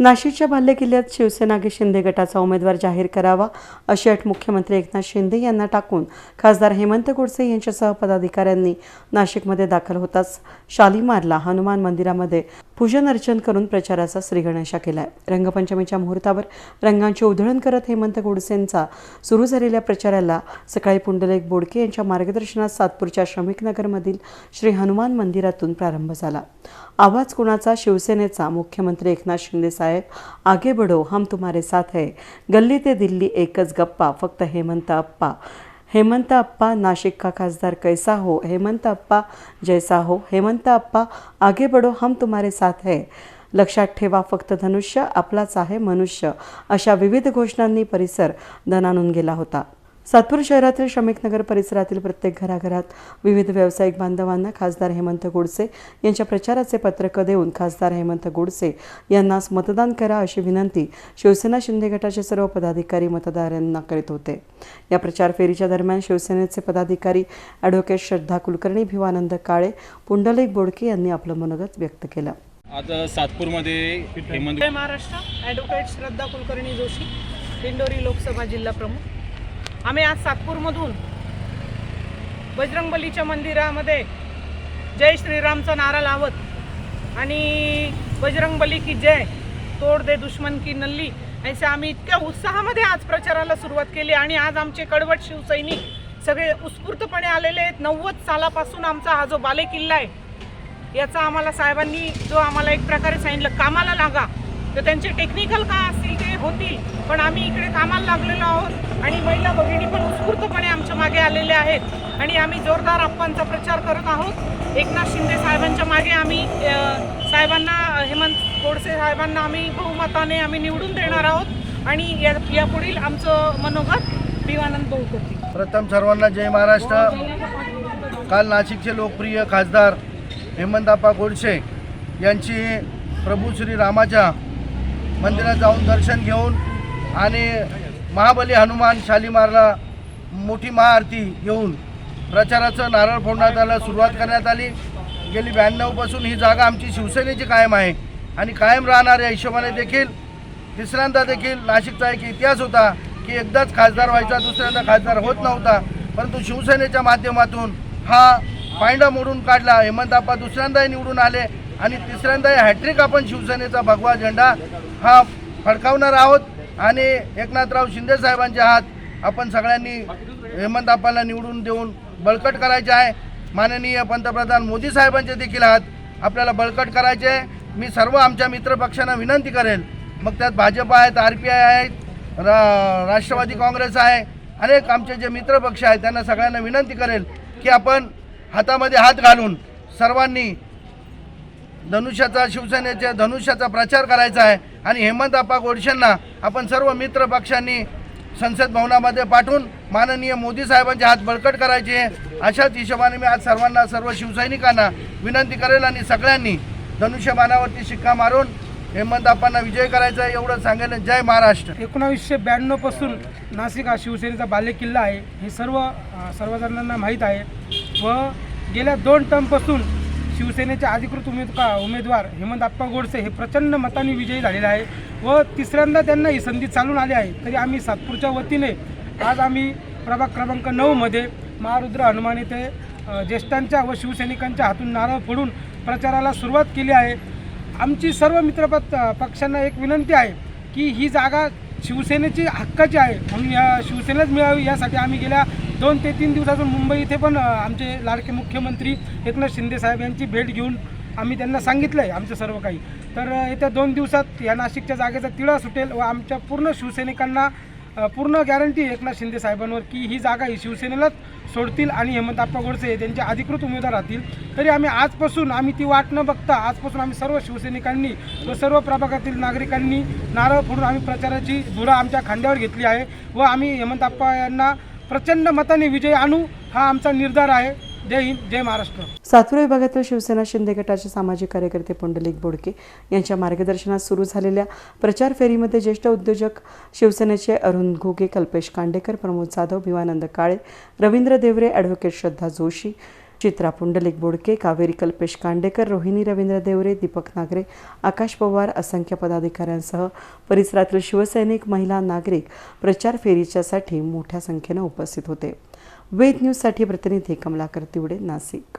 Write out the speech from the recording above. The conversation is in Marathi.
नाशिकच्या बाल्य किल्ल्यात शिवसेनागे शिंदे गटाचा उमेदवार जाहीर करावा अशी अट मुख्यमंत्री एकनाथ शिंदे यांना टाकून खासदार हेमंत गोडसे यांच्यासह पदाधिकाऱ्यांनी नाशिकमध्ये दाखल होताच शालीमारला हनुमान मंदिरामध्ये. पूजन अर्चन करून प्रचाराचा श्रीगणेशा केलाय. रंगपंचमीच्या मुहूर्तावर रंगांची उधळण करत हेमंत गोडसेंचा सुरू झालेल्या प्रचाराला सकाळी पुंडलिक बोडके यांच्या मार्गदर्शनात सातपूरच्या श्रमिक नगरमधील श्री हनुमान मंदिरातून प्रारंभ झाला. आवाज कुणाचा? शिवसेनेचा. मुख्यमंत्री एकनाथ शिंदे साहेब आगे बढो हम तुम्हारे साथ है. गल्ली ते दिल्ली एकच गप्पा फक्त हेमंत अप्पा. हेमंत अप्पा नाशिक का खासदार कैसा हो? हेमंत अप्पा जैसा हो. हेमंत अप्पा आगे बढो हम तुम्हारे साथ है. लक्षात ठेवा फक्त धनुष्य आपलाच आहे मनुष्य. अशा विविध घोषणांनी परिसर धनानून गेला होता. सातपूर शहरातील श्रमिक नगर परिसरातील प्रत्येक घराघरात विविध व्यावसायिक बांधवांना खासदार हेमंत गोडसे यांच्या प्रचाराचे पत्रक देऊन खासदार हेमंत गोडसे यांनाच मतदान करा अशी विनंती शिवसेना शिंदे गटाचे सर्व पदाधिकारी मतदारांना करीत होते. या प्रचार फेरीच्या दरम्यान शिवसेनेचे पदाधिकारी ॲडव्होकेट श्रद्धा कुलकर्णी भिवानंद काळे पुंडलिक बोडके यांनी आपलं मनोगत व्यक्त केलं. आज सातपूरमध्ये हेमंत महाराष्ट्र ॲडव्होकेट श्रद्धा कुलकर्णी जोशी दिंडोरी लोकसभा जिल्हा प्रमुख. आम्ही आज सातपूरमधून बजरंगबलीच्या मंदिरामध्ये जय श्रीरामचा नारा लावत आणि बजरंगबली की जय तोड दे दुश्मन की नल्ली असे आम्ही इतक्या उत्साहामध्ये आज प्रचाराला सुरुवात केली आणि आज आमचे कडवट शिवसैनिक सगळे उत्स्फूर्तपणे आलेले आहेत. नव्वद सालापासून आमचा हा जो बाले किल्ला आहे याचा आम्हाला साहेबांनी जो आम्हाला एक प्रकारे सांगितलं कामाला लागा. तर त्यांचे टेक्निकल काय असतील ते होतील पण आम्ही इकडे कामाला लागलेलो आहोत. आणि महिला भगिनी पण उत्स्फूर्तपणे आमच्या मागे आलेल्या आहेत. आणि आम्ही जोरदार आप्पांचा प्रचार करत आहोत. एकनाथ शिंदे साहेबांच्या मागे आम्ही साहेबांना हेमंत गोडसे साहेबांना आम्ही बहुमताने आम्ही निवडून देणार आहोत. आणि या यापुढील आमचं मनोगत दिवानंद भाऊ करतील प्रथम सर्वांना जय महाराष्ट्र. काल नाशिकचे लोकप्रिय खासदार हेमंतप्पा गोडसे यांची प्रभू श्री रामाच्या मंदिरात जाऊन दर्शन घेऊन आणि महाबली हनुमान शालीमारला मोठी महाआरती घेऊन प्रचाराचं नारळ फोडण्यात आलं सुरुवात करण्यात आली. गेली ब्याण्णवपासून ही जागा आमची शिवसेनेची कायम आहे आणि कायम राहणाऱ्या हिशोबाने देखील तिसऱ्यांदा देखील नाशिकचा एक इतिहास होता की एकदाच खासदार व्हायचा दुसऱ्यांदा खासदार होत नव्हता. परंतु शिवसेनेच्या माध्यमातून हा पायंडा मोडून काढला. हेमंतप्पा दुसऱ्यांदाही निवडून आले आणि तिसऱ्यांदाही हॅट्रिक आपण शिवसेनेचा भगवा झेंडा हा फडकावणार आहोत. आणि एकनाथराव शिंदे साहेबांच्या हात आपण सगळ्यांनी हेमंत हेमंतप्पाला निवडून देऊन बळकट करायचे आहे. माननीय पंतप्रधान मोदी साहेबांचे देखील हात आपल्याला बळकट करायचे आहे. मी सर्व आमच्या मित्रपक्षांना विनंती करेल. मग त्यात भाजप आहेत आर पी आय आहेत रा राष्ट्रवादी काँग्रेस आहे. अनेक आमचे जे मित्रपक्ष आहेत त्यांना सगळ्यांना विनंती करेल की आपण हातामध्ये हात घालून सर्वांनी धनुष्याचा शिवसेनेच्या धनुष्याचा प्रचार करायचा आहे. आणि हेमंतप्पा गोडशेंना आपण सर्व मित्र पक्षांनी संसद भवनामध्ये पाठवून माननीय मोदी साहेबांचे हात बळकट करायचे. अशाच हिशोबाने मी आज सर्वांना सर्व शिवसैनिकांना विनंती करेल आणि सगळ्यांनी धनुष्यबाणावरती शिक्का मारून हेमंतप्पांना विजय करायचा आहे एवढं सांगेल. जय महाराष्ट्र. एकोणावीसशे ब्याण्णवपासून नाशिक हा शिवसेनेचा बालेकिल्ला आहे. हे सर्व सर्वजणांना माहीत आहे. व गेल्या दोन टर्मपासून शिवसेनेचे अधिकृत उमेदवार उमेदवार हेमंत आप्पा गोडसे हे प्रचंड मताने विजयी झालेले आहे व तिसऱ्यांदा त्यांना ही संधी चालून आली आहे. तरी आम्ही सातपूरच्या वतीने आज आम्ही प्रभाग क्रमांक नऊमध्ये महारुद्र हनुमान येथे ज्येष्ठांच्या व शिवसैनिकांच्या हातून नारळ फोडून प्रचाराला सुरुवात केली आहे. आमची सर्व मित्रपत पक्षांना एक विनंती आहे की ही जागा शिवसेनेची हक्काची आहे. म्हणून या शिवसेनेच मिळावी यासाठी आम्ही गेल्या दोन ते तीन दिवसातून मुंबई इथे पण आमचे लाडके मुख्यमंत्री एकनाथ शिंदे साहेब यांची भेट घेऊन आम्ही त्यांना सांगितलं आहे आमचं सर्व काही. तर येत्या दोन दिवसात या नाशिकच्या जागेचा तिळा सुटेल व आमच्या पूर्ण शिवसैनिकांना पूर्ण गॅरंटी एकनाथ शिंदे साहेबांवर की ही जागा ही शिवसेनेलाच सोडतील आणि हेमंतप्पा गोडसे त्यांचे अधिकृत उमेदवार राहतील. तरी आम्ही आजपासून आम्ही ती वाट न बघता आजपासून आम्ही सर्व शिवसैनिकांनी व सर्व प्रभागातील नागरिकांनी नारळ फोडून आम्ही प्रचाराची धुरा आमच्या खांद्यावर घेतली आहे व आम्ही हेमंतप्पा यांना प्रचंड मताने विजय आणू हा आमचा निर्धार आहे. जय हिंद जय महाराष्ट्र. सातपूर विभागातील शिवसेना शिंदे गटाचे सामाजिक कार्यकर्ते पुंडलिक बोडके यांच्या मार्गदर्शनात सुरू झालेल्या प्रचार फेरीमध्ये ज्येष्ठ उद्योजक शिवसेनेचे अरुण घोगे कल्पेश कांडेकर प्रमोद जाधव भिवानंद काळे रवींद्र देवरे ॲडव्होकेट श्रद्धा जोशी चित्रा पुंडलिक बोडके कावेरी कल्पेश कांडेकर रोहिणी रवींद्र देवरे दीपक नागरे आकाश पवार असंख्य पदाधिकाऱ्यांसह परिसरातील शिवसैनिक महिला नागरिक प्रचार फेरीच्यासाठी मोठ्या संख्येनं उपस्थित होते. वेद न्यूजसाठी प्रतिनिधी कमलाकर तिवडे नाशिक.